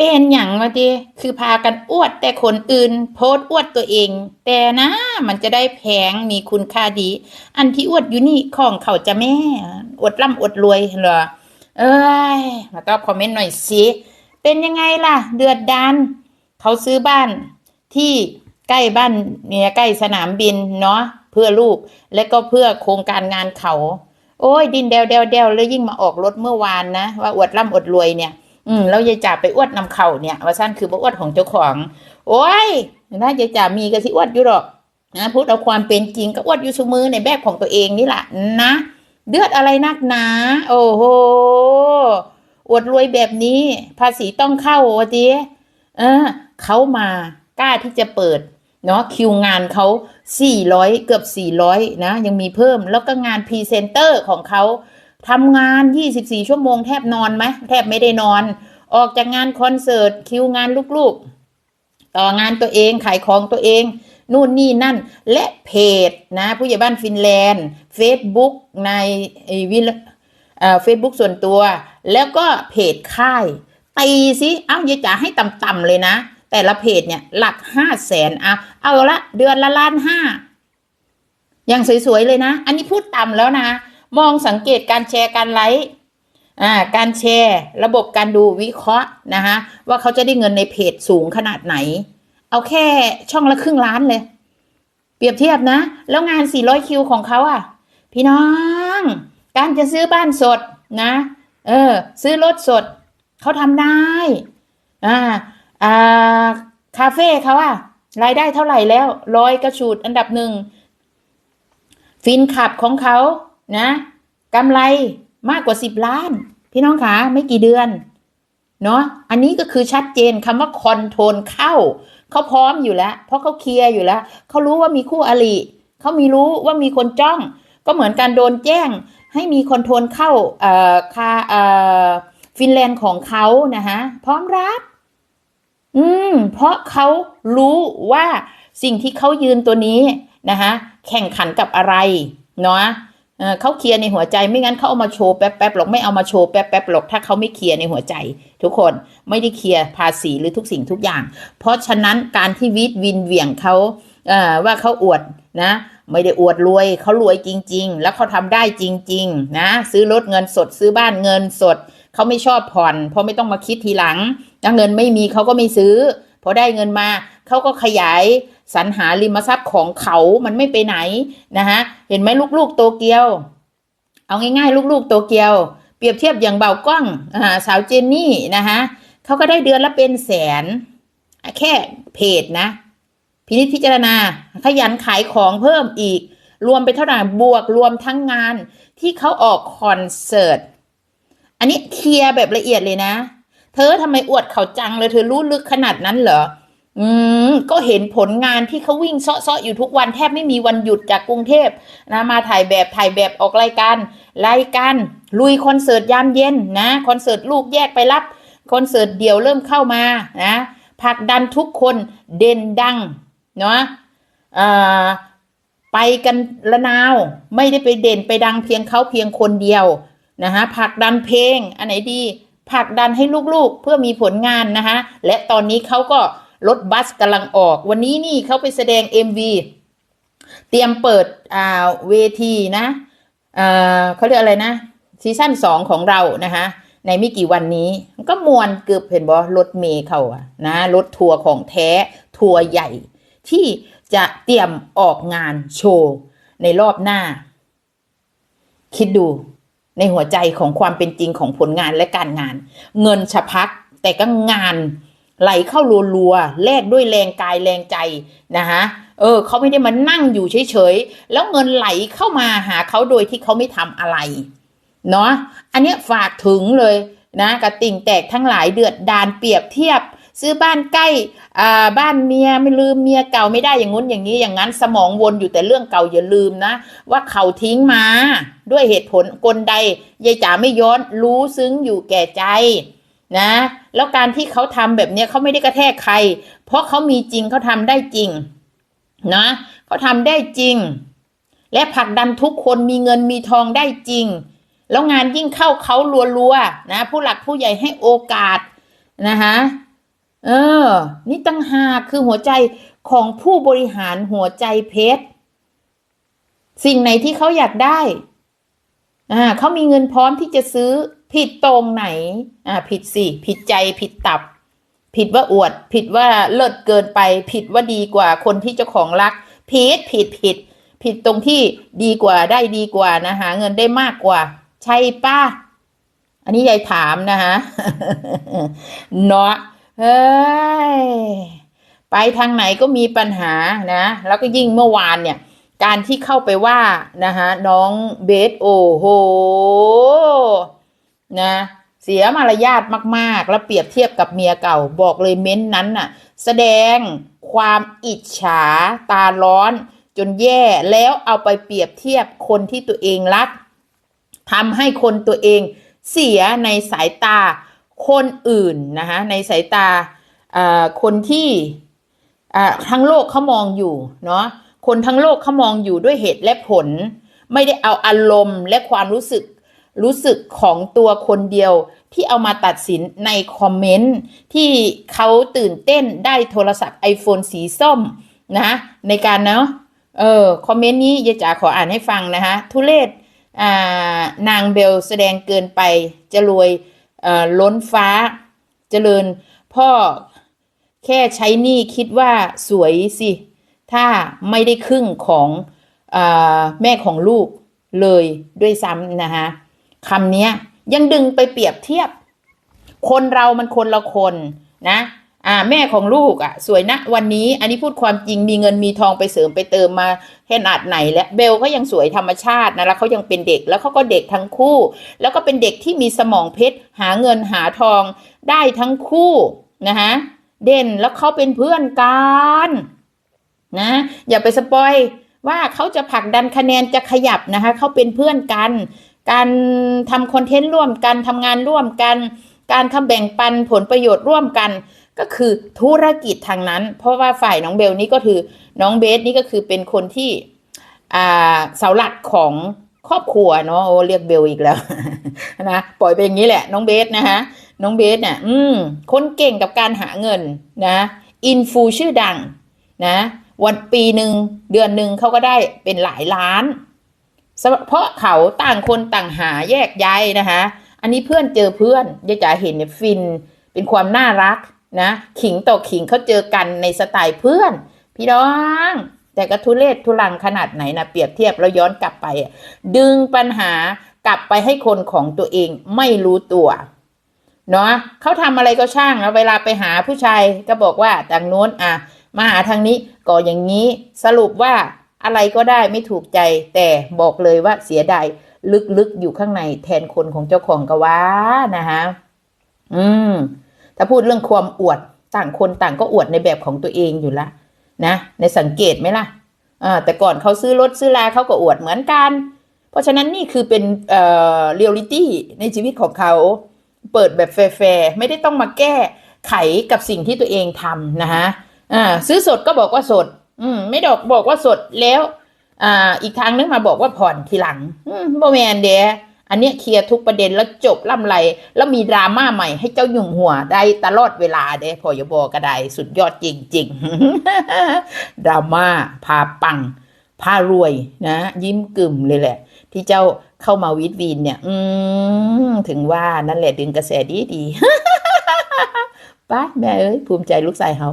เป็นอย่างวะดีคือพากันอวดแต่คนอื่น โพสต์อวดตัวเอง แต่นะมันจะได้แพงมีคุณค่าดี อันที่อวดอยู่นี่ของเขาจะแม่อวดร่ำอวดรวยเหรอเอ้ยมาตอบคอมเมนต์หน่อยสิเป็นยังไงล่ะ เดือดดานเขาซื้อบ้านที่ใกล้บ้านเนี่ยใกล้สนามบินเนาะเพื่อลูกและก็เพื่อโครงการงานเขา โอ้ยดินเดวเดวเดวแล้วยิ่งมาออกรถเมื่อวานนะว่าอวดร่ำอวดรวยเนี่ย อืมแล้วยายจ่าไปอวดนำเข่าเนี่ยว่าสั้นคือบ่อวดของเจ้าของ โอ้ยนะยายจ่ามีก็สิอวดอยู่หรอกนะพูดเอาความเป็นจริงก็อวดอยู่สมือในแบบของตัวเองนี่แหละนะเดือดอะไรนักหนา โอ้โหอวดรวยแบบนี้ ภาษีต้องเข้าวะจีเออเขามากล้าที่จะเปิดเนาะคิวงานเขา400 เกือบ 400 นะ ยังมีเพิ่มแล้วก็งานพรีเซนเตอร์ของเขา ทำงาน 24 ชั่วโมงแทบนอนไหมแทบไม่ได้นอน ออกจากงานคอนเสิร์ตคิวงานลูกๆ ต่องานตัวเองขายของตัวเอง นู่นนี่นั่น และเพจนะ ผู้ใหญ่บ้านฟินแลนด์ Facebook ในวิลเฟซบุ๊กส่วนตัว แล้วก็เพจค่ายตีสิเอ้ายายจ๋าให้ต่ำๆเลยนะ แต่ละเพจเนี่ยหลักห้าแสนเอาเอาละเดือนละล้านห้ายังสวยๆเลยนะ อันนี้พูดต่ำแล้วนะ มองสังเกตการแชร์การไลค์อ่าการแชร์ ระบบการดูวิเคราะห์นะคะว่าเขาจะได้เงินในเพจสูงขนาดไหน เอาแค่ช่องละครึ่งล้านเลย เปรียบเทียบนะ แล้วงาน 400 คิวของเขาอะ พี่น้อง การจะซื้อบ้านสดนะ เออ ซื้อรถสด เขาทำได้อ่าอ่าคาเฟ่เขาอะรายได้เท่าไหร่แล้วร้อยกระชูดอันดับหนึ่งฟินขับของเขา นะกำไรมากกว่าสิบล้าน พี่น้องคะไม่กี่เดือนเนาะอันนี้ก็คือชัดเจนคำว่าคอนโทรลเข้า เขาพร้อมอยู่แล้ว เพราะเขาเคลียร์อยู่แล้ว เขารู้ว่ามีคู่อริเขามีรู้ว่ามีคนจ้อง ก็เหมือนการโดนแจ้ง ให้มีคอนโทรลเข้าเอ่อคาเอ่อฟินแลนด์ของเขานะฮะพร้อมรับ อืม เพราะเขารู้ว่าสิ่งที่เขายืนตัวนี้นะคะแข่งขันกับอะไร เนาะ เขาเคลียร์ในหัวใจไม่งั้นเขาเอามาโชว์แป๊บๆหรอกไม่เอามาโชว์แป๊บๆหรอกถ้าเขาไม่เคลียร์ในหัวใจ ทุกคนไม่ได้เคลียร์ภาษีหรือทุกสิ่งทุกอย่าง เพราะฉะนั้นการที่วิทวินเหวี่ยงเขาว่าเขาอวดนะไม่ได้อวดรวยเขารวยจริง ๆ แล้วเขาทำได้จริง ๆ นะ ซื้อรถเงินสดซื้อบ้านเงินสดเขาไม่ชอบผ่อน เพราะไม่ต้องมาคิดทีหลังถ้าเงินไม่มีเขาก็ไม่ซื้อพอได้เงินมาเขาก็ขยาย สรรหาริมทรัพย์ของเขามันไม่ไปไหนนะฮะเห็นไหมลูกๆโตเกียว เอาง่ายๆ ลูกๆโตเกียว เปรียบเทียบอย่างเบากล้องอ่าสาวเจนนี่นะคะเขาก็ได้เดือนละเป็นแสน แค่เพจนะ พินิจพิจารณาขยันขายของเพิ่มอีก รวมไปเท่าไหร่บวกรวมทั้งงานที่เขาออกคอนเสิร์ตอันนี้เคลียร์แบบละเอียดเลยนะ เธอทำไมอวดเขาจังเลยเธอรู้ลึกขนาดนั้นเหรอ อืมก็เห็นผลงานที่เขาวิ่งเซาะๆอยู่ทุกวันแทบไม่มีวันหยุดจากกรุงเทพนะมาถ่ายแบบถ่ายแบบออกรายการรายการลุยคอนเสิร์ตยามเย็นนะคอนเสิร์ตลูกแยกไปรับคอนเสิร์ตเดี่ยวเริ่มเข้ามานะผลักดันทุกคนเด่นดังเนาะอ่าไปกันละนาวไม่ได้ไปเด่นไปดังเพียงเขาเพียงคนเดียวนะฮะผลักดันเพลงอันไหนดีผลักดันให้ลูกๆเพื่อมีผลงานนะคะและตอนนี้เขาก็ รถบัสกำลังออก วันนี้นี่เขาไปแสดง MV เตรียมเปิดอ่าเวทีนะอ่าเขาเรียกอะไรนะซีซั่นสองของเรานะคะในไม่กี่วันนี้มันก็มวนเกือบเห็นบอรถเมย์เขาอะนะรถทัวร์ของแท้ทัวร์ใหญ่ ที่จะเตรียมออกงานโชว์ในรอบหน้า คิดดูในหัวใจของความเป็นจริงของผลงานและการงาน เงินฉะพักแต่ก็งาน ไหลเข้ารัวๆแลกด้วยแรงกายแรงใจนะคะเออเขาไม่ได้มานั่งอยู่เฉยๆ แล้วเงินไหลเข้ามาหาเขาโดยที่เขาไม่ทำอะไรเนาะอันนี้ฝากถึงเลยนะกับติ่งแตกทั้งหลายเดือดดานเปรียบเทียบ ซื้อบ้านใกล้อ่าบ้านเมียไม่ลืมเมียเก่าไม่ได้อย่างงู้นอย่างนี้อย่างนั้นสมองวนอยู่แต่เรื่องเก่าอย่าลืมนะ ว่าเขาทิ้งมา ด้วยเหตุผลกลใดยายจ๋าไม่ย้อนรู้ซึ้งอยู่แก่ใจ นะ แล้วการที่เขาทำแบบเนี้ยเขาไม่ได้กระแทกใคร เพราะเขามีจริงเขาทำได้จริง นะเขาทำได้จริง และผลักดันทุกคนมีเงินมีทองได้จริง แล้วงานยิ่งเข้าเขารัวๆนะ ผู้หลักผู้ใหญ่ให้โอกาสนะคะเออ นี่ตั้งหาคือหัวใจของผู้บริหารหัวใจเพชรสิ่งไหนที่เขาอยากได้อ่าเขามีเงินพร้อมที่จะซื้อ ผิดตรงไหน อ่า ผิดสิ ผิดใจ ผิดตับ ผิดว่าอวด ผิดว่าเลิศเกินไป ผิดว่าดีกว่าคนที่เจ้าของรัก ผิด ผิด ผิด ผิดตรงที่ดีกว่า ได้ดีกว่านะหาเงินได้มากกว่า ใช่ป้า อันนี้ยายถามนะฮะ เนาะ เฮ้ย ไปทางไหนก็มีปัญหานะ แล้วก็ยิ่งเมื่อวานเนี่ยการที่เข้าไปว่านะคะน้องเบสโอโห นะเสียมารยาทมากๆ แล้วเปรียบเทียบกับเมียเก่าบอกเลยเม้นนั้นน่ะ แสดงความอิจฉาตาร้อน จนแย่แล้วเอาไปเปรียบเทียบคนที่ตัวเองรักทำให้คนตัวเองเสียในสายตาคนอื่นนะคะในสายตาคนที่ทั้งโลกเขามองอยู่เนาะคนทั้งโลกเขามองอยู่ด้วยเหตุและผล ไม่ได้เอาอารมณ์และความรู้สึก รู้สึกของตัวคนเดียวที่เอามาตัดสินในคอมเมนต์ที่เขาตื่นเต้นได้โทรศัพท์ iPhone สีส้มนะในการเนาะเออคอมเมนต์นี้ยายจ๋าขออ่านให้ฟังนะคะทุเลศนางเบลแสดงเกินไปจะรวยล้นฟ้าเจริญ พ่อแค่ใช้หนี้คิดว่าสวยสิ ถ้าไม่ได้ครึ่งของอแม่ของลูกเลยด้วยซ้ำนะคะ คำนี้ยยังดึงไปเปรียบเทียบ คนเรามันคนละคนนะอ่าแม่ของลูกอะ สวยนะ วันนี้อันนี้พูดความจริงมีเงินมีทองไปเสริมไปเติมมาขนาดไหนแล้วเบลก็ยังสวยธรรมชาตินะแล้วเขายังเป็นเด็กแล้วเขาก็เด็กทั้งคู่ แล้วก็เป็นเด็กที่มีสมองเพชรหาเงินหาทองได้ทั้งคู่นะคะเด่นแล้วเขาเป็นเพื่อนกันนะอย่าไปสปอยว่าเขาจะผลักดันคะแนนจะขยับนะคะเขาเป็นเพื่อนกัน การทำคอนเทนต์ร่วมกันทำงานร่วมกัน การทำแบ่งปันผลประโยชน์ร่วมกัน ก็คือธุรกิจทางนั้น เพราะว่าฝ่ายน้องเบลนี่ก็คือน้องเบสนี่ก็คือเป็นคนที่เสาหลักของครอบครัวเนาะโอ้เรียกเบลอีกแล้วนะปล่อยไปอย่างนี้แหละ น้องเบสนะคะน้องเบสเนี่ยอืมคนเก่งกับการหาเงินนะอินฟูชื่อดังนะ วันปีหนึ่งเดือนหนึ่งเขาก็ได้เป็นหลายล้าน เพราะเขาต่างคนต่างหาแยกย้ายนะคะ อันนี้เพื่อนเจอเพื่อนยายจ๋าเห็นเนี่ยฟินเป็นความน่ารักนะขิงต่อขิงเขาเจอกันในสไตล์เพื่อน พี่น้องแต่ก็ทุเลศทุลังขนาดไหนนะเปรียบเทียบแล้วย้อนกลับไป ดึงปัญหากลับไปให้คนของตัวเองไม่รู้ตัวเนาะเขาทำอะไรก็ช่างแล้วเวลาไปหาผู้ชายก็บอกว่าทางโน้นอะมาหาทางนี้ก็อย่างนี้สรุปว่า อะไรก็ได้ไม่ถูกใจ แต่บอกเลยว่าเสียดายลึกๆอยู่ข้างในแทนคนของเจ้าของก็ว่านะคะอืม ถ้าพูดเรื่องความอวดต่างคนต่างก็อวดในแบบของตัวเองอยู่ละนะ ในสังเกตไหมล่ะอ่าแต่ก่อนเขาซื้อรถซื้อลาเขาก็อวดเหมือนกัน เพราะฉะนั้นนี่คือเป็นเอ่อเรียลลิตี้ในชีวิตของเขาเปิดแบบแฟร์ไม่ได้ต้องมาแก้ไขกับสิ่งที่ตัวเองทำนะคะอ่าซื้อสดก็บอกว่าสด อืม ไม่ดอกบอกว่าสดแล้ว อ่า อีกทางนึงมาบอกว่าผ่อนทีหลัง อืมโบแมนเดะอันเนี้ยเคลียร์ทุกประเด็นแล้วจบล่ำไร แล้วมีดราม่าใหม่ให้เจ้าหยุ่มหัวได้ตลอดเวลาเด้พอยบอกระไดสุดยอดจริง ๆ ดราม่าพาปัง พารวยนะ ยิ้มกึ่มเลยแหละ ที่เจ้าเข้ามาวิดวีนเนี่ย อืมถึงว่านั่นแหละดึงกระแสดีดีป้าแม่เอ้ยภูมิใจลูกชายเฮา